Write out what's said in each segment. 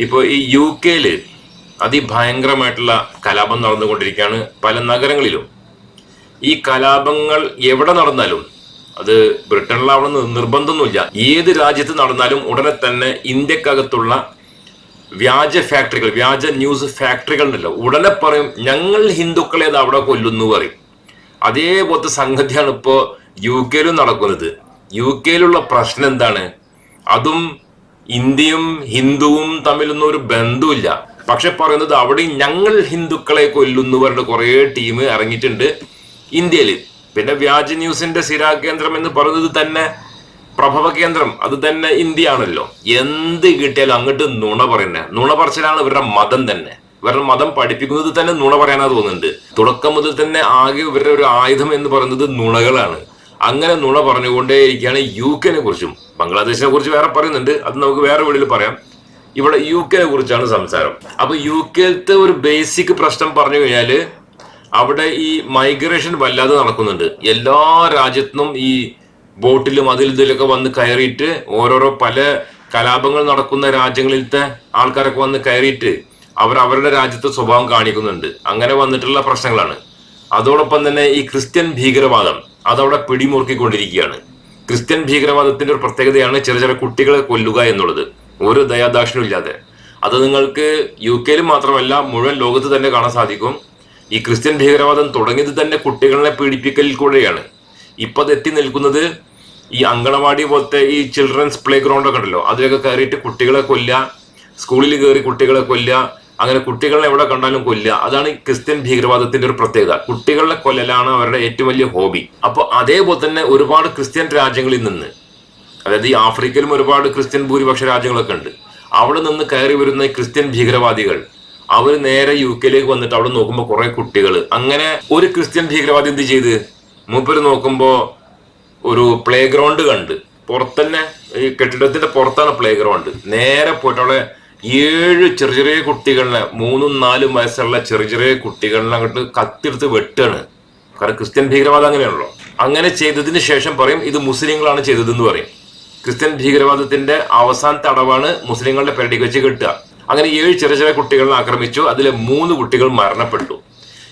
ഇപ്പോൾ ഈ യു കെയിൽ അതിഭയങ്കരമായിട്ടുള്ള കലാപം നടന്നുകൊണ്ടിരിക്കുകയാണ് പല നഗരങ്ങളിലും. ഈ കലാപങ്ങൾ എവിടെ നടന്നാലും അത് ബ്രിട്ടനിലാവണമെന്ന് നിർബന്ധമൊന്നുമില്ല. ഏത് രാജ്യത്ത് നടന്നാലും ഉടനെ തന്നെ ഇന്ത്യക്കകത്തുള്ള വ്യാജ ഫാക്ടറികൾ വ്യാജ ന്യൂസ് ഫാക്ടറികൾ ഉണ്ടല്ലോ ഉടനെ പറയും ഞങ്ങൾ ഹിന്ദുക്കളെ അവിടെ കൊല്ലുന്നു പറയും. അതേപോലത്തെ സംഗതിയാണ് ഇപ്പോൾ യു കെയിലും നടക്കുന്നത്. യു കെയിലുള്ള പ്രശ്നം എന്താണ്? അതും ഇന്ത്യയും ഹിന്ദുവും തമ്മിലൊന്നും ഒരു ബന്ധമില്ല പക്ഷെ പറയുന്നത് അവിടെ ഞങ്ങൾ ഹിന്ദുക്കളെ കൊല്ലുന്നവരുടെ കുറേ ടീം ഇറങ്ങിയിട്ടുണ്ട് ഇന്ത്യയിൽ പിന്നെ വ്യാജ ന്യൂസിന്റെ സ്ഥിരാകേന്ദ്രം എന്ന് പറയുന്നത് തന്നെ പ്രഭവ കേന്ദ്രം. അത് തന്നെ ഇന്ത്യ ആണല്ലോ എന്ത് കിട്ടിയാലും അങ്ങോട്ട് നുണ പറയുന്നത് നുണ പറച്ചിലാണ് ഇവരുടെ മതം തന്നെ. ഇവരുടെ മതം പഠിപ്പിക്കുന്നത് തന്നെ നുണ പറയാനാ തോന്നുന്നുണ്ട്. തുടക്കം മുതൽ തന്നെ ആകെ ഇവരുടെ ഒരു ആയുധം എന്ന് പറയുന്നത് നുണകളാണ്. അങ്ങനെ നുണ പറഞ്ഞുകൊണ്ടേയിരിക്കുകയാണ് യു കെനെ കുറിച്ചും ബംഗ്ലാദേശിനെ കുറിച്ച് വേറെ പറയുന്നുണ്ട്. അത് നമുക്ക് വേറെ വീട്ടിൽ പറയാം. ഇവിടെ യു കെനെ കുറിച്ചാണ് സംസാരം. അപ്പൊ യു കെയിലത്തെ ഒരു ബേസിക് പ്രശ്നം പറഞ്ഞു കഴിഞ്ഞാൽ അവിടെ ഈ മൈഗ്രേഷൻ വല്ലാതെ നടക്കുന്നുണ്ട്. എല്ലാ രാജ്യത്തുനിന്നും ഈ ബോട്ടിലും അതിൽ ഇതിലൊക്കെ വന്ന് കയറിയിട്ട് ഓരോരോ പല കലാപങ്ങൾ നടക്കുന്ന രാജ്യങ്ങളിലത്തെ ആൾക്കാരൊക്കെ വന്ന് കയറിയിട്ട് അവർ അവരുടെ രാജ്യത്തെ സ്വഭാവം കാണിക്കുന്നുണ്ട്. അങ്ങനെ വന്നിട്ടുള്ള പ്രശ്നങ്ങളാണ്. അതോടൊപ്പം തന്നെ ഈ ക്രിസ്ത്യൻ ഭീകരവാദം. അതവിടെ പിടിമുറുക്കിക്കൊണ്ടിരിക്കുകയാണ്. ക്രിസ്ത്യൻ ഭീകരവാദത്തിന്റെ ഒരു പ്രത്യേകതയാണ് ചെറിയ ചെറിയ കുട്ടികളെ കൊല്ലുക എന്നുള്ളത്. ഒരു ദയാദാക്ഷിണും ഇല്ലാതെ. അത് നിങ്ങൾക്ക് യു കെയിൽ മാത്രമല്ല മുഴുവൻ ലോകത്ത് തന്നെ കാണാൻ സാധിക്കും. ഈ ക്രിസ്ത്യൻ ഭീകരവാദം തുടങ്ങിയത് തന്നെ കുട്ടികളെ പീഡിപ്പിക്കലിൽ കൂടെയാണ്. ഇപ്പൊ അതെത്തി നിൽക്കുന്നത് ഈ അങ്കണവാടി പോലത്തെ ഈ ചിൽഡ്രൻസ് പ്ലേ ഗ്രൗണ്ട് ഒക്കെ ഉണ്ടല്ലോ. അതിലൊക്കെ കയറിയിട്ട് കുട്ടികളെ കൊല്ലുക സ്കൂളിൽ കയറി കുട്ടികളെ കൊല്ലുക അങ്ങനെ കുട്ടികളെ എവിടെ കണ്ടാലും കൊല്ലുക. അതാണ് ക്രിസ്ത്യൻ ഭീകരവാദത്തിന്റെ ഒരു പ്രത്യേകത. കുട്ടികളെ കൊല്ലലാണ് അവരുടെ ഏറ്റവും വലിയ ഹോബി. അപ്പോൾ അതേപോലെ തന്നെ ഒരുപാട് ക്രിസ്ത്യൻ രാജ്യങ്ങളിൽ നിന്ന് അതായത് ഈ ആഫ്രിക്കയിലും ഒരുപാട് ക്രിസ്ത്യൻ ഭൂരിപക്ഷ രാജ്യങ്ങളൊക്കെ ഉണ്ട്. അവിടെ നിന്ന് കയറി വരുന്ന ക്രിസ്ത്യൻ ഭീകരവാദികൾ അവർ നേരെ യു കെയിലേക്ക് വന്നിട്ട് അവിടെ നോക്കുമ്പോൾ കുറെ കുട്ടികൾ അങ്ങനെ ഒരു ക്രിസ്ത്യൻ ഭീകരവാദി എന്ത് ചെയ്ത്? മൂപ്പര് നോക്കുമ്പോൾ ഒരു പ്ലേ ഗ്രൗണ്ട് കണ്ട്. പുറത്തന്നെ ഈ കെട്ടിടത്തിന്റെ പുറത്താണ് പ്ലേ ഗ്രൗണ്ട് നേരെ പോയിട്ട് അവിടെ ഏഴ് ചെറിയ ചെറിയ കുട്ടികളിനെ മൂന്നും നാലും വയസ്സുള്ള ചെറിയ ചെറിയ കുട്ടികളിനെ അങ്ങോട്ട് കത്തിയെടുത്ത് വെട്ടാണ്. കാരണം ക്രിസ്ത്യൻ ഭീകരവാദം അങ്ങനെയാണല്ലോ. അങ്ങനെ ചെയ്തതിന് ശേഷം പറയും ഇത് മുസ്ലിങ്ങളാണ് ചെയ്തതെന്ന് പറയും. ക്രിസ്ത്യൻ ഭീകരവാദത്തിന്റെ അവസാനത്തെ അടവാണ് മുസ്ലിങ്ങളുടെ പെരടിക്ക് വെച്ച് കിട്ടുക. അങ്ങനെ ഏഴ് ചെറിയ ചെറിയ കുട്ടികളെ ആക്രമിച്ചു. അതിൽ മൂന്ന് കുട്ടികൾ മരണപ്പെട്ടു.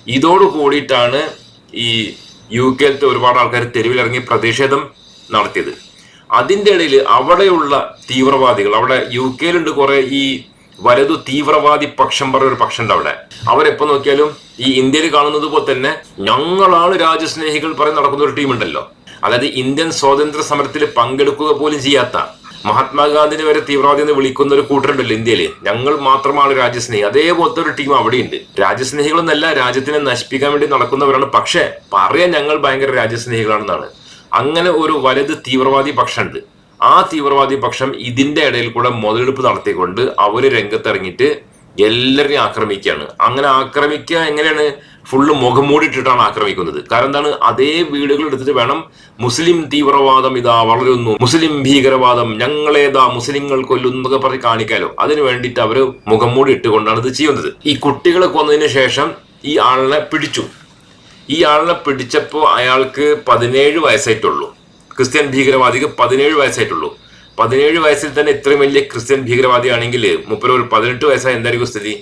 ഇതോട് കൂടിയിട്ടാണ് ഈ യു കെയിലത്തെ ഒരുപാട് ആൾക്കാർ തെരുവിലിറങ്ങി പ്രതിഷേധം നടത്തിയത്. അതിന്റെ ഇടയിൽ അവിടെയുള്ള തീവ്രവാദികൾ അവിടെ യു കെയിലുണ്ട് കുറെ ഈ വലതു തീവ്രവാദി പക്ഷം പറഞ്ഞ ഒരു പക്ഷം ഉണ്ട് അവിടെ. അവരെപ്പോ നോക്കിയാലും ഈ ഇന്ത്യയിൽ കാണുന്നത് പോലെ തന്നെ ഞങ്ങളാണ് രാജ്യസ്നേഹികൾ പറഞ്ഞ് നടക്കുന്ന ഒരു ടീമുണ്ടല്ലോ അതായത് ഇന്ത്യൻ സ്വാതന്ത്ര്യ സമരത്തിൽ പങ്കെടുക്കുക പോലും ചെയ്യാത്ത മഹാത്മാഗാന്ധിനെ വരെ തീവ്രവാദി എന്ന് വിളിക്കുന്ന ഒരു കൂട്ടരുണ്ടല്ലോ ഇന്ത്യയിൽ. ഞങ്ങൾ മാത്രമാണ് രാജ്യസ്നേഹി. അതേപോലത്തെ ഒരു ടീം അവിടെയുണ്ട് രാജ്യസ്നേഹികളൊന്നല്ല രാജ്യത്തിനെ നശിപ്പിക്കാൻ വേണ്ടി നടക്കുന്നവരാണ്. പക്ഷേ പറയാൻ ഞങ്ങൾ ഭയങ്കര രാജ്യസ്നേഹികളാണെന്നാണ്. അങ്ങനെ ഒരു വലുത് തീവ്രവാദി പക്ഷമുണ്ട്. ആ തീവ്രവാദി പക്ഷം ഇതിന്റെ ഇടയിൽ കൂടെ മുതലെടുപ്പ് നടത്തിക്കൊണ്ട് അവർ രംഗത്തിറങ്ങിയിട്ട് എല്ലാവരെയും ആക്രമിക്കുകയാണ്. അങ്ങനെ ആക്രമിക്കുക എങ്ങനെയാണ്? ഫുള്ള് മുഖം മൂടിയിട്ടിട്ടാണ് ആക്രമിക്കുന്നത്. കാരണം എന്താണ്? അതേ വീടുകൾ എടുത്തിട്ട് വേണം മുസ്ലിം തീവ്രവാദം ഇതാ വളരുന്നു. മുസ്ലിം ഭീകരവാദം ഞങ്ങളേതാ മുസ്ലിങ്ങൾ കൊല്ലുന്നു എന്നൊക്കെ പറഞ്ഞ് കാണിക്കാലോ. അതിന് വേണ്ടിയിട്ട് അവർ മുഖം മൂടി ഇട്ടുകൊണ്ടാണ് ഇത് ചെയ്യുന്നത്. ഈ കുട്ടികളെ കൊന്നതിന് ശേഷം ഈ ആളിനെ പിടിച്ചു. ഈ ആളിനെ പിടിച്ചപ്പോൾ അയാൾക്ക് പതിനേഴ് വയസ്സായിട്ടുള്ളൂ. ക്രിസ്ത്യൻ ഭീകരവാദിക്ക് പതിനേഴ് വയസ്സായിട്ടുള്ളൂ. പതിനേഴ് വയസ്സിൽ തന്നെ ഇത്രയും വലിയ ക്രിസ്ത്യൻ ഭീകരവാദിയാണെങ്കിൽ മുപ്പര് ഒരു പതിനെട്ട് വയസ്സായ എന്തായിരിക്കും സ്ഥിതി?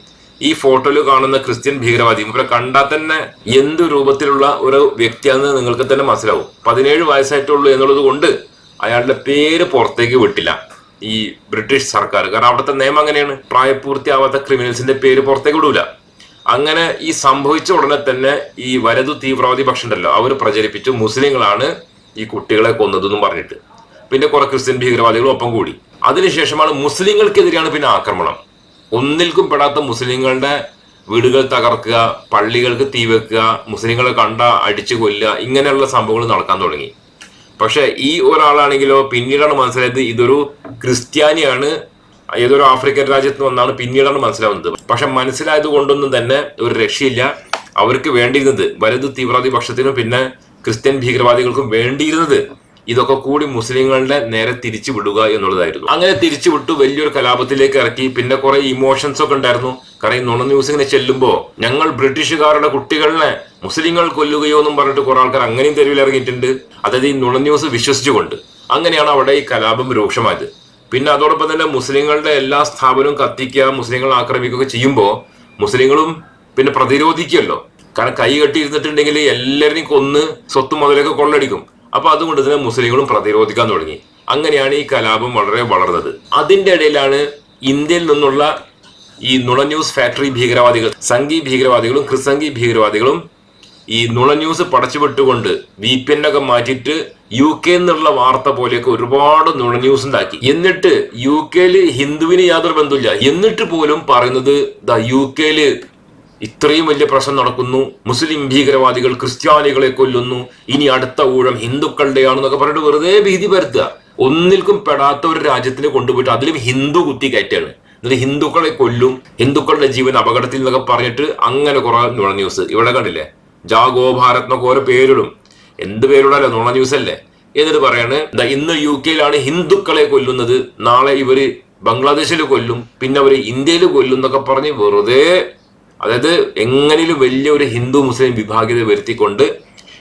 ഈ ഫോട്ടോയിൽ കാണുന്ന ക്രിസ്ത്യൻ ഭീകരവാദി മുപ്പരെ കണ്ടാൽ തന്നെ എന്ത് രൂപത്തിലുള്ള ഒരു വ്യക്തിയാണെന്ന് നിങ്ങൾക്ക് തന്നെ മനസ്സിലാവും. പതിനേഴ് വയസ്സായിട്ടുള്ളൂ എന്നുള്ളത് കൊണ്ട് അയാളുടെ പേര് പുറത്തേക്ക് വിട്ടില്ല ഈ ബ്രിട്ടീഷ് സർക്കാർ. കാരണം അവിടുത്തെ നിയമം അങ്ങനെയാണ്. പ്രായപൂർത്തിയാവാത്ത ക്രിമിനൽസിന്റെ പേര് പുറത്തേക്ക് വിടൂല. അങ്ങനെ ഈ സംഭവിച്ച ഉടനെ തന്നെ ഈ വലതു തീവ്രവാദി പക്ഷം ഉണ്ടല്ലോ അവർ പ്രചരിപ്പിച്ചു. മുസ്ലിങ്ങളാണ് ഈ കുട്ടികളെ കൊന്നതെന്നും പറഞ്ഞിട്ട്. പിന്നെ കുറെ ക്രിസ്ത്യൻ ഭീകരവാദികളും ഒപ്പം കൂടി. അതിനുശേഷമാണ് മുസ്ലിങ്ങൾക്കെതിരെയാണ് പിന്നെ ആക്രമണം. ഒന്നിൽക്കും പെടാത്ത മുസ്ലിങ്ങളുടെ വീടുകൾ തകർക്കുക പള്ളികൾക്ക് തീ വെക്കുക മുസ്ലിങ്ങളെ കണ്ട അടിച്ചു കൊല്ലുക ഇങ്ങനെയുള്ള സംഭവങ്ങൾ നടക്കാൻ തുടങ്ങി. പക്ഷെ ഈ ഒരാളാണെങ്കിലോ പിന്നീടാണ് മനസ്സിലായത് ഇതൊരു ക്രിസ്ത്യാനിയാണ് ഏതൊരു ആഫ്രിക്കൻ രാജ്യത്ത് വന്നാണ് പിന്നീടാണ് മനസ്സിലാവുന്നത്. പക്ഷെ മനസ്സിലായത് കൊണ്ടൊന്നും തന്നെ ഒരു രക്ഷയില്ല. അവർക്ക് വേണ്ടിയിരുന്നത് വലത് തീവ്രവാദി പക്ഷത്തിനും പിന്നെ ക്രിസ്ത്യൻ ഭീകരവാദികൾക്കും വേണ്ടിയിരുന്നത് ഇതൊക്കെ കൂടി മുസ്ലിങ്ങളുടെ നേരെ തിരിച്ചു വിടുക എന്നുള്ളതായിരുന്നു. അങ്ങനെ തിരിച്ചു വിട്ടു വലിയൊരു കലാപത്തിലേക്ക് ഇറക്കി പിന്നെ കുറെ ഇമോഷൻസ് ഒക്കെ ഉണ്ടായിരുന്നു. കാരണം ഈ നുണ ന്യൂസ് ഇങ്ങനെ ചെല്ലുമ്പോൾ ഞങ്ങൾ ബ്രിട്ടീഷുകാരുടെ കുട്ടികളെ മുസ്ലിങ്ങൾ കൊല്ലുകയോ എന്നും പറഞ്ഞിട്ട് കുറെ ആൾക്കാർ അങ്ങനെയും തെരുവിൽ ഇറങ്ങിയിട്ടുണ്ട് അതായത് ഈ നുണ ന്യൂസ് വിശ്വസിച്ചുകൊണ്ട്. അങ്ങനെയാണ് അവിടെ ഈ കലാപം രൂക്ഷമായത്. പിന്നെ അതോടൊപ്പം തന്നെ മുസ്ലിങ്ങളുടെ എല്ലാ സ്ഥാപനവും കത്തിക്കുക മുസ്ലിങ്ങൾ ആക്രമിക്കുക ചെയ്യുമ്പോൾ മുസ്ലിങ്ങളും പിന്നെ പ്രതിരോധിക്കുമല്ലോ. കാരണം കൈ കെട്ടിയിരുന്നിട്ടുണ്ടെങ്കിൽ എല്ലാവരെയും കൊന്ന് സ്വത്ത് മുതലൊക്കെ കൊള്ളടിക്കും. അപ്പൊ അതുകൊണ്ട് തന്നെ മുസ്ലിങ്ങളും പ്രതിരോധിക്കാൻ തുടങ്ങി. അങ്ങനെയാണ് ഈ കലാപം വളരെ വളർന്നത്. അതിന്റെ ഇടയിലാണ് ഇന്ത്യയിൽ നിന്നുള്ള ഈ നുള ന്യൂസ് ഫാക്ടറി ഭീകരവാദികൾ സംഘി ഭീകരവാദികളും ക്രിസംഗി ഭീകരവാദികളും ഈ നുള ന്യൂസ് പടച്ചുവിട്ടുകൊണ്ട് വി പി എൻ ഒക്കെ മാറ്റിയിട്ട് യു കെ എന്നുള്ള വാർത്ത പോലെയൊക്കെ ഒരുപാട് നുള ന്യൂസ് ഉണ്ടാക്കി. എന്നിട്ട് യു കെയിൽ ഹിന്ദുവിന് യാതൊരു ബന്ധമില്ല എന്നിട്ട് പോലും പറയുന്നത് ദ യു കെയിൽ ഇത്രയും വലിയ പ്രശ്നം നടക്കുന്നു. മുസ്ലിം ഭീകരവാദികൾ ക്രിസ്ത്യാനികളെ കൊല്ലുന്നു. ഇനി അടുത്ത ഊഴം ഹിന്ദുക്കളുടെയാണെന്നൊക്കെ പറഞ്ഞിട്ട് വെറുതെ ഭീതി പരത്തുക. ഒന്നിൽക്കും പെടാത്ത ഒരു രാജ്യത്തിന് കൊണ്ടുപോയിട്ട് അതിലും ഹിന്ദു കുത്തി കയറ്റാണ് എന്നിട്ട് ഹിന്ദുക്കളെ കൊല്ലും. ഹിന്ദുക്കളുടെ ജീവൻ അപകടത്തിൽ എന്നൊക്കെ പറഞ്ഞിട്ട് അങ്ങനെ കുറെ ന്യൂസ്. ഇവിടെ കണ്ടില്ലേ? ജാഗോ ഭാരത് എന്നൊക്കെ ഓരോ പേരിടും. എന്ത് പേരിടാലോ നുണ ന്യൂസ് അല്ലേ എന്നിട്ട് പറയാണ് ഇന്ന് യു കെയിലാണ് ഹിന്ദുക്കളെ കൊല്ലുന്നത്. നാളെ ഇവർ ബംഗ്ലാദേശിൽ കൊല്ലും. പിന്നെ അവർ ഇന്ത്യയിൽ കൊല്ലും എന്നൊക്കെ പറഞ്ഞ് വെറുതെ അതായത് എങ്ങനെയും വലിയൊരു ഹിന്ദു മുസ്ലിം വിഭാഗീയത വരുത്തിക്കൊണ്ട്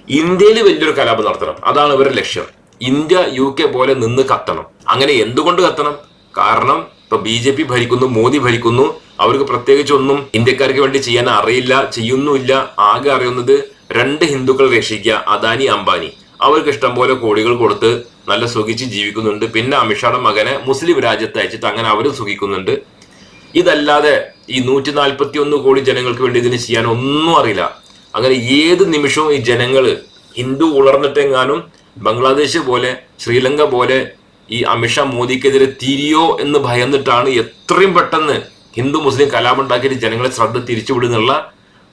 ഇന്ത്യയിൽ വലിയൊരു കലാപം നടത്തണം. അതാണ് ഇവരുടെ ലക്ഷ്യം. ഇന്ത്യ യു കെ പോലെ നിന്ന് കത്തണം. അങ്ങനെ എന്തുകൊണ്ട് കത്തണം? കാരണം ഇപ്പൊ ബി ജെ പി ഭരിക്കുന്നു മോദി ഭരിക്കുന്നു. അവർക്ക് പ്രത്യേകിച്ച് ഒന്നും ഇന്ത്യക്കാർക്ക് വേണ്ടി ചെയ്യാൻ അറിയില്ല ചെയ്യുന്നുമില്ല. ആകെ അറിയുന്നത് രണ്ട് ഹിന്ദുക്കൾ രക്ഷിക്കുക അദാനി അംബാനി. അവർക്ക് ഇഷ്ടം പോലെ കോടികൾ കൊടുത്ത് നല്ല സുഖിച്ച് ജീവിക്കുന്നുണ്ട്. പിന്നെ അമിത്ഷായുടെ മകനെ മുസ്ലിം രാജ്യത്ത് അയച്ചിട്ട് അങ്ങനെ അവരും സുഖിക്കുന്നുണ്ട്. ഇതല്ലാതെ ഈ നൂറ്റി നാൽപ്പത്തി ഒന്ന് കോടി ജനങ്ങൾക്ക് വേണ്ടി ഇതിന് ചെയ്യാൻ ഒന്നും അറിയില്ല. അങ്ങനെ ഏത് നിമിഷവും ഈ ജനങ്ങൾ ഹിന്ദു ഉളർന്നിട്ടെങ്ങാനും ബംഗ്ലാദേശ് പോലെ ശ്രീലങ്ക പോലെ ഈ അമിത്ഷാ മോദിക്കെതിരെ തിരിയോ എന്ന് ഭയന്നിട്ടാണ് എത്രയും പെട്ടെന്ന് ഹിന്ദു മുസ്ലിം കലാപുണ്ടാക്കിയിട്ട് ജനങ്ങളെ ശ്രദ്ധ തിരിച്ചുവിടുന്നുള്ള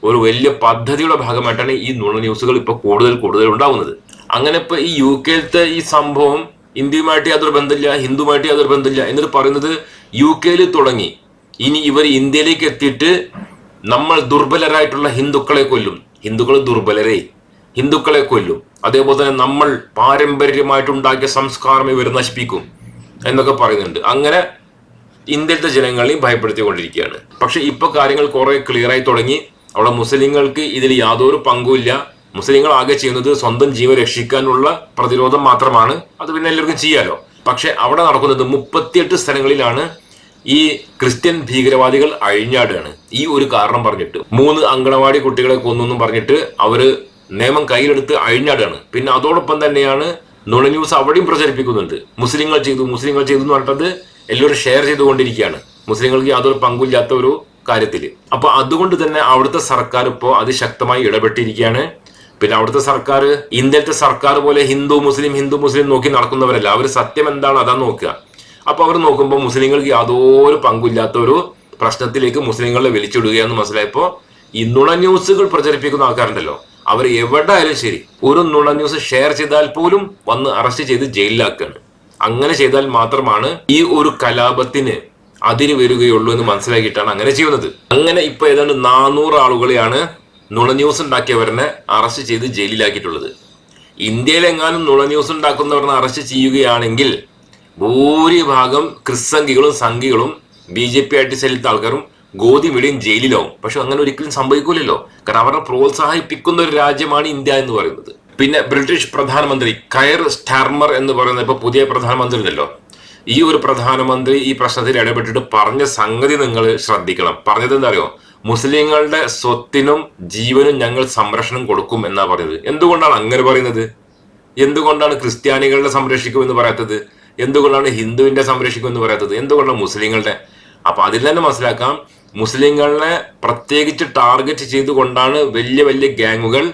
ഒരു വലിയ പദ്ധതിയുടെ ഭാഗമായിട്ടാണ് ഈ നുണ ന്യൂസുകൾ ഇപ്പോൾ കൂടുതൽ കൂടുതൽ ഉണ്ടാകുന്നത്. അങ്ങനെ ഇപ്പൊ ഈ യു കെയിലത്തെ ഈ സംഭവം ഇന്ത്യയുമായിട്ട് യാതൊരു ബന്ധമില്ല ഹിന്ദുമായിട്ട് യാതൊരു ബന്ധമില്ല എന്നിട്ട് പറയുന്നത് യു കെയിൽ തുടങ്ങി. ഇനി ഇവർ ഇന്ത്യയിലേക്ക് എത്തിയിട്ട് നമ്മൾ ദുർബലരായിട്ടുള്ള ഹിന്ദുക്കളെ കൊല്ലും. ഹിന്ദുക്കൾ ദുർബലരെ. ഹിന്ദുക്കളെ കൊല്ലും. അതേപോലെ തന്നെ നമ്മൾ പാരമ്പര്യമായിട്ടുണ്ടാക്കിയ സംസ്കാരം ഇവർ നശിപ്പിക്കും എന്നൊക്കെ പറയുന്നുണ്ട്. അങ്ങനെ ഇന്ത്യയിലത്തെ ജനങ്ങളെയും ഭയപ്പെടുത്തിക്കൊണ്ടിരിക്കുകയാണ്. പക്ഷെ ഇപ്പൊ കാര്യങ്ങൾ കുറെ ക്ലിയർ ആയി തുടങ്ങി. അവിടെ മുസ്ലിങ്ങൾക്ക് ഇതിൽ യാതൊരു പങ്കുമില്ല മുസ്ലിങ്ങൾ ആകെ ചെയ്യുന്നത് സ്വന്തം ജീവൻ രക്ഷിക്കാനുള്ള പ്രതിരോധം മാത്രമാണ്. അത് പിന്നെ എല്ലാവർക്കും ചെയ്യാലോ? പക്ഷെ അവിടെ നടക്കുന്നത് മുപ്പത്തിയെട്ട് സ്ഥലങ്ങളിലാണ് ഈ ക്രിസ്ത്യൻ ഭീകരവാദികൾ അഴിഞ്ഞാടുകയാണ്. ഈ ഒരു കാരണം പറഞ്ഞിട്ട്. മൂന്ന് അങ്കണവാടി കുട്ടികളെ കൊന്നു പറഞ്ഞിട്ട് അവർ നിയമം കയ്യിലെടുത്ത് അഴിഞ്ഞാടുകയാണ് പിന്നെ അതോടൊപ്പം തന്നെയാണ് നുണ ന്യൂസ് അവിടെയും പ്രചരിപ്പിക്കുന്നുണ്ട്. മുസ്ലിങ്ങൾ ചെയ്തു മുസ്ലിങ്ങൾ ചെയ്തു എന്ന് പറഞ്ഞിട്ടത് എല്ലാവരും ഷെയർ ചെയ്തുകൊണ്ടിരിക്കുകയാണ്. മുസ്ലിങ്ങൾക്ക് യാതൊരു പങ്കുമില്ലാത്ത ഒരു കാര്യത്തിൽ അപ്പൊ അതുകൊണ്ട് തന്നെ അവിടുത്തെ സർക്കാർ ഇപ്പോൾ അതിശക്തമായി ഇടപെട്ടിരിക്കുകയാണ്. പിന്നെ അവിടുത്തെ സർക്കാർ ഇന്ത്യത്തെ സർക്കാർ പോലെ ഹിന്ദു മുസ്ലിം ഹിന്ദു മുസ്ലിം നോക്കി നടക്കുന്നവരല്ല. അവർ സത്യം എന്താണ് അതാ നോക്കുക. അപ്പൊ അവർ നോക്കുമ്പോൾ മുസ്ലിങ്ങൾക്ക് യാതൊരു പങ്കുമില്ലാത്ത ഒരു പ്രശ്നത്തിലേക്ക് മുസ്ലിങ്ങളെ വിളിച്ചിടുകയെന്ന് മനസ്സിലായപ്പോൾ ഈ നുണ ന്യൂസുകൾ പ്രചരിപ്പിക്കുന്ന ആൾക്കാരുണ്ടല്ലോ. അവർ എവിടെ ആയാലും ശരി ഒരു നുള ന്യൂസ് ഷെയർ ചെയ്താൽ പോലും വന്ന് അറസ്റ്റ് ചെയ്ത് ജയിലിലാക്കുകയാണ് അങ്ങനെ ചെയ്താൽ മാത്രമാണ് ഈ ഒരു കലാപത്തിന് അതിര് വരികയുള്ളൂ എന്ന് മനസ്സിലാക്കിയിട്ടാണ് അങ്ങനെ ചെയ്യുന്നത്. അങ്ങനെ ഇപ്പൊ ഏതാണ്ട് നാനൂറ് ആളുകളെയാണ് നുള ന്യൂസ് ഉണ്ടാക്കിയവരനെ അറസ്റ്റ് ചെയ്ത് ജയിലിലാക്കിയിട്ടുള്ളത്. ഇന്ത്യയിലെങ്ങാനും നുള ന്യൂസ് ഉണ്ടാക്കുന്നവരനെ അറസ്റ്റ് ചെയ്യുകയാണെങ്കിൽ ഭൂരിഭാഗം ക്രിസ്സംഖികളും സംഘികളും ബി ജെ പി ആയിട്ട് ചെലുത്ത ആൾക്കാരും ഗോതി വിളിയും ജയിലിലാവും പക്ഷെ അങ്ങനെ ഒരിക്കലും സംഭവിക്കില്ലല്ലോ കാരണം അവരെ പ്രോത്സാഹിപ്പിക്കുന്ന ഒരു രാജ്യമാണ് ഇന്ത്യ എന്ന് പറയുന്നത്. പിന്നെ ബ്രിട്ടീഷ് പ്രധാനമന്ത്രി കയർ സ്റ്റാർമർ എന്ന് പറയുന്ന ഇപ്പൊ പുതിയ പ്രധാനമന്ത്രി ഉണ്ടല്ലോ. ഈ ഒരു പ്രധാനമന്ത്രി ഈ പ്രശ്നത്തിൽ ഇടപെട്ടിട്ട് പറഞ്ഞ സംഗതി നിങ്ങൾ ശ്രദ്ധിക്കണം. പറഞ്ഞത് എന്താ അറിയോ? മുസ്ലിങ്ങളുടെ സ്വത്തിനും ജീവനും ഞങ്ങൾ സംരക്ഷണം കൊടുക്കും എന്നാ പറയുന്നത്. എന്തുകൊണ്ടാണ് അങ്ങനെ പറയുന്നത്? എന്തുകൊണ്ടാണ് ക്രിസ്ത്യാനികളുടെ സംരക്ഷിക്കുമെന്ന് പറയാത്തത്? എന്തുകൊണ്ടാണ് ഹിന്ദുവിന്റെ സംരക്ഷിക്കുമെന്ന് പറയാത്തത്? എന്തുകൊണ്ടാണ് മുസ്ലിങ്ങളുടെ? അപ്പൊ അതിൽ തന്നെ മനസ്സിലാക്കാം മുസ്ലിങ്ങളെ പ്രത്യേകിച്ച് ടാർഗറ്റ് ചെയ്തുകൊണ്ടാണ് വലിയ വലിയ ഗ്യാങ്ങുകൾ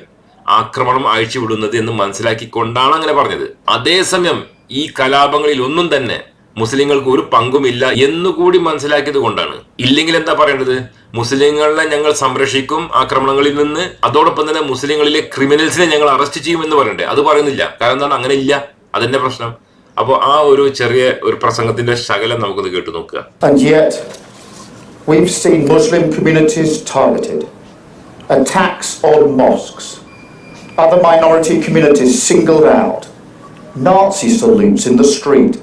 ആക്രമണം അഴിച്ചുവിടുന്നത് എന്ന് മനസ്സിലാക്കിക്കൊണ്ടാണ് അങ്ങനെ പറഞ്ഞത്. അതേസമയം ഈ കലാപങ്ങളിൽ ഒന്നും തന്നെ മുസ്ലിങ്ങൾക്ക് ഒരു പങ്കുമില്ല എന്നുകൂടി മനസ്സിലാക്കിയത് കൊണ്ടാണ്. ഇല്ലെങ്കിൽ എന്താ പറയേണ്ടത്? മുസ്ലിങ്ങളെ ഞങ്ങൾ സംരക്ഷിക്കും ആക്രമണങ്ങളിൽ നിന്ന് അതോടൊപ്പം തന്നെ മുസ്ലിങ്ങളിലെ ക്രിമിനൽസിനെ ഞങ്ങൾ അറസ്റ്റ് ചെയ്യും എന്ന് പറയണ്ടേ? അത് പറയുന്നില്ല. കാരണം എന്താണ്? അങ്ങനെ ഇല്ല. അതിന്റെ പ്രശ്നം. അപ്പോൾ ആ ഒരു ചെറിയ ഒരു പ്രസംഗത്തിന്റെ ശകലം നമുക്കത് കേട്ടു നോക്കുക. We've seen Muslim communities targeted, attacks on mosques, other minority communities singled out, Nazi salutes in the street,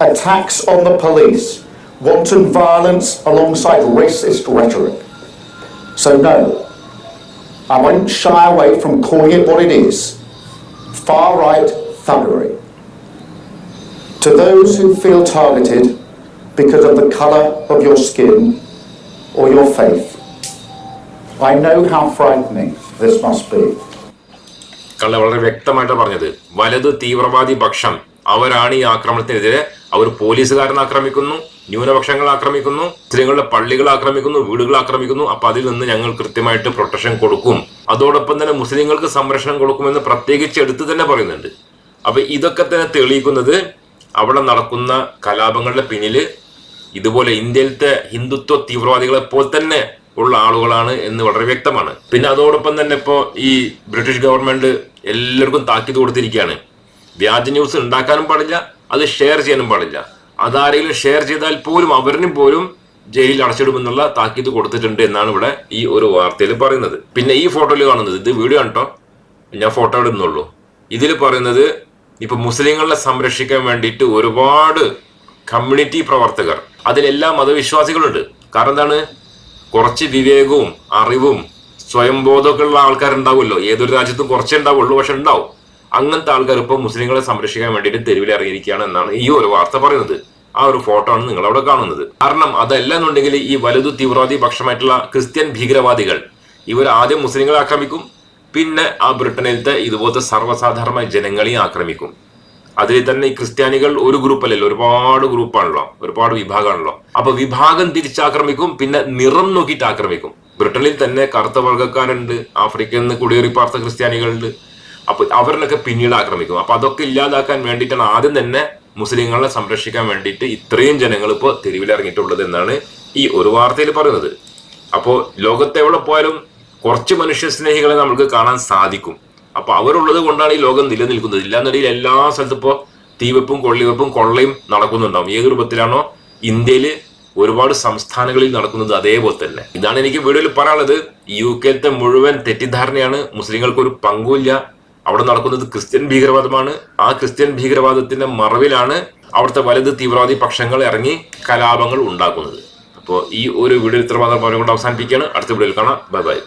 attacks on the police, wanton violence alongside racist rhetoric. So, no, I won't shy away from calling it what it is. Far right thuggery. To those who feel targeted because of the colour of your skin or your faith, I know how frightening this must be. കള്ള വളരെ വ്യക്തമായിട്ട് പറഞ്ഞത്. വലത് തീവ്രവാദി പക്ഷം അവരാണ് ഈ ആക്രമണത്തിനെതിരെ അവർ പോലീസുകാരൻ ആക്രമിക്കുന്നു ന്യൂനപക്ഷങ്ങൾ ആക്രമിക്കുന്നു സ്ത്രീകളുടെ പള്ളികൾ ആക്രമിക്കുന്നു വീടുകൾ ആക്രമിക്കുന്നു. അപ്പൊ അതിൽ നിന്ന് ഞങ്ങൾ കൃത്യമായിട്ട് പ്രൊട്ടക്ഷൻ കൊടുക്കും. അതോടൊപ്പം തന്നെ മുസ്ലിങ്ങൾക്ക് സംരക്ഷണം കൊടുക്കുമെന്ന് പ്രത്യേകിച്ച് എടുത്ത് തന്നെ പറയുന്നുണ്ട്. അപ്പൊ ഇതൊക്കെ തന്നെ തെളിയിക്കുന്നത് അവിടെ നടക്കുന്ന കലാപങ്ങളുടെ പിന്നിൽ ഇതുപോലെ ഇന്ത്യയിലത്തെ ഹിന്ദുത്വ തീവ്രവാദികളെ പോലെ തന്നെ ഉള്ള ആളുകളാണ് എന്ന് വളരെ വ്യക്തമാണ്. പിന്നെ അതോടൊപ്പം തന്നെ ഇപ്പോൾ ഈ ബ്രിട്ടീഷ് ഗവൺമെന്റ് എല്ലാവർക്കും താക്കീത് കൊടുത്തിരിക്കുകയാണ്. വ്യാജ ന്യൂസ് ഉണ്ടാക്കാനും പാടില്ല അത് ഷെയർ ചെയ്യാനും പാടില്ല. അതാരെങ്കിലും ഷെയർ ചെയ്താൽ പോലും അവരിനും പോലും ജയിലിൽ അടച്ചിടുമെന്നുള്ള താക്കീത് കൊടുത്തിട്ടുണ്ട് എന്നാണ് ഇവിടെ ഈ ഒരു വാർത്തയിൽ പറയുന്നത്. പിന്നെ ഈ ഫോട്ടോയിൽ കാണുന്നത് ഇത് വീഡിയോ ആണ് കേട്ടോ ഞാൻ ഫോട്ടോ ഇടുന്നുള്ളൂ. ഇതിൽ പറയുന്നത് ഇപ്പൊ മുസ്ലിങ്ങളെ സംരക്ഷിക്കാൻ വേണ്ടിയിട്ട് ഒരുപാട് കമ്മ്യൂണിറ്റി പ്രവർത്തകർ അതിലെല്ലാ മതവിശ്വാസികളുണ്ട്. കാരണം എന്താണ്? കുറച്ച് വിവേകവും അറിവും സ്വയം ബോധമൊക്കെ ഉള്ള ആൾക്കാരുണ്ടാവുമല്ലോ. ഏതൊരു രാജ്യത്തും കുറച്ചേ ഉണ്ടാവുള്ളൂ പക്ഷെ ഉണ്ടാവും. അങ്ങനത്തെ ആൾക്കാർ ഇപ്പോൾ മുസ്ലിങ്ങളെ സംരക്ഷിക്കാൻ വേണ്ടിയിട്ട് തെരുവിൽ ഇറങ്ങിയിരിക്കുകയാണ് എന്നാണ് ഈ ഒരു വാർത്ത പറയുന്നത്. ആ ഒരു ഫോട്ടോ ആണ് നിങ്ങൾ അവിടെ കാണുന്നത്. കാരണം അതല്ല എന്നുണ്ടെങ്കിൽ ഈ വലുതു തീവ്രവാദി പക്ഷമായിട്ടുള്ള ക്രിസ്ത്യൻ ഭീകരവാദികൾ ഇവർ ആദ്യം മുസ്ലിങ്ങളെ ആക്രമിക്കും. പിന്നെ ആ ബ്രിട്ടനിലത്തെ ഇതുപോലത്തെ സർവസാധാരണ ജനങ്ങളെയും ആക്രമിക്കും. അതിൽ തന്നെ ഈ ക്രിസ്ത്യാനികൾ ഒരു ഗ്രൂപ്പല്ലല്ലോ ഒരുപാട് ഗ്രൂപ്പാണല്ലോ ഒരുപാട് വിഭാഗമാണല്ലോ. അപ്പൊ വിഭാഗം തിരിച്ചാക്രമിക്കും പിന്നെ നിറം നോക്കിയിട്ട് ആക്രമിക്കും. ബ്രിട്ടനിൽ തന്നെ കറുത്ത വർഗക്കാരുണ്ട് ആഫ്രിക്കയിൽ നിന്ന് കുടിയേറി പാർത്ത ക്രിസ്ത്യാനികളുണ്ട്. അപ്പൊ അവരിലൊക്കെ പിന്നീട് ആക്രമിക്കും. അപ്പൊ അതൊക്കെ ഇല്ലാതാക്കാൻ വേണ്ടിയിട്ടാണ് ആദ്യം തന്നെ മുസ്ലിങ്ങളെ സംരക്ഷിക്കാൻ വേണ്ടിയിട്ട് ഇത്രയും ജനങ്ങൾ ഇപ്പോൾ തെരുവിലിറങ്ങിയിട്ടുള്ളത് എന്നാണ് ഈ ഒരു വാർത്തയിൽ പറയുന്നത്. അപ്പോൾ ലോകത്തെവിടെ പോയാലും കുറച്ച് മനുഷ്യ സ്നേഹികളെ നമുക്ക് കാണാൻ സാധിക്കും. അപ്പൊ അവരുള്ളത് കൊണ്ടാണ് ഈ ലോകം നിലനിൽക്കുന്നത്. ഇല്ലാന്നുണ്ടെങ്കിൽ എല്ലാ സ്ഥലത്തും ഇപ്പോൾ തീവെപ്പും കൊള്ളിവെപ്പും കൊള്ളയും നടക്കുന്നുണ്ടാവും. ഏത് രൂപത്തിലാണോ ഇന്ത്യയിൽ ഒരുപാട് സംസ്ഥാനങ്ങളിൽ നടക്കുന്നത് അതേപോലെ തന്നെ. ഇതാണ് എനിക്ക് വീഡിയോയിൽ പറയാനുള്ളത്. യു കെത്തെ മുഴുവൻ തെറ്റിദ്ധാരണയാണ് മുസ്ലിങ്ങൾക്ക് ഒരു പങ്കുമില്ല. അവിടെ നടക്കുന്നത് ക്രിസ്ത്യൻ ഭീകരവാദമാണ്. ആ ക്രിസ്ത്യൻ ഭീകരവാദത്തിന്റെ മറവിലാണ് അവിടുത്തെ വലത് തീവ്രവാദി പക്ഷങ്ങൾ ഇറങ്ങി കലാപങ്ങൾ ഉണ്ടാക്കുന്നത്. അപ്പോൾ ഈ ഒരു വീഡിയോ ഇത്രമാത്രം പറഞ്ഞുകൊണ്ട് അവസാനിപ്പിക്കുകയാണ്. അടുത്ത വീഡിയോയിൽ കാണാം. Bye bye.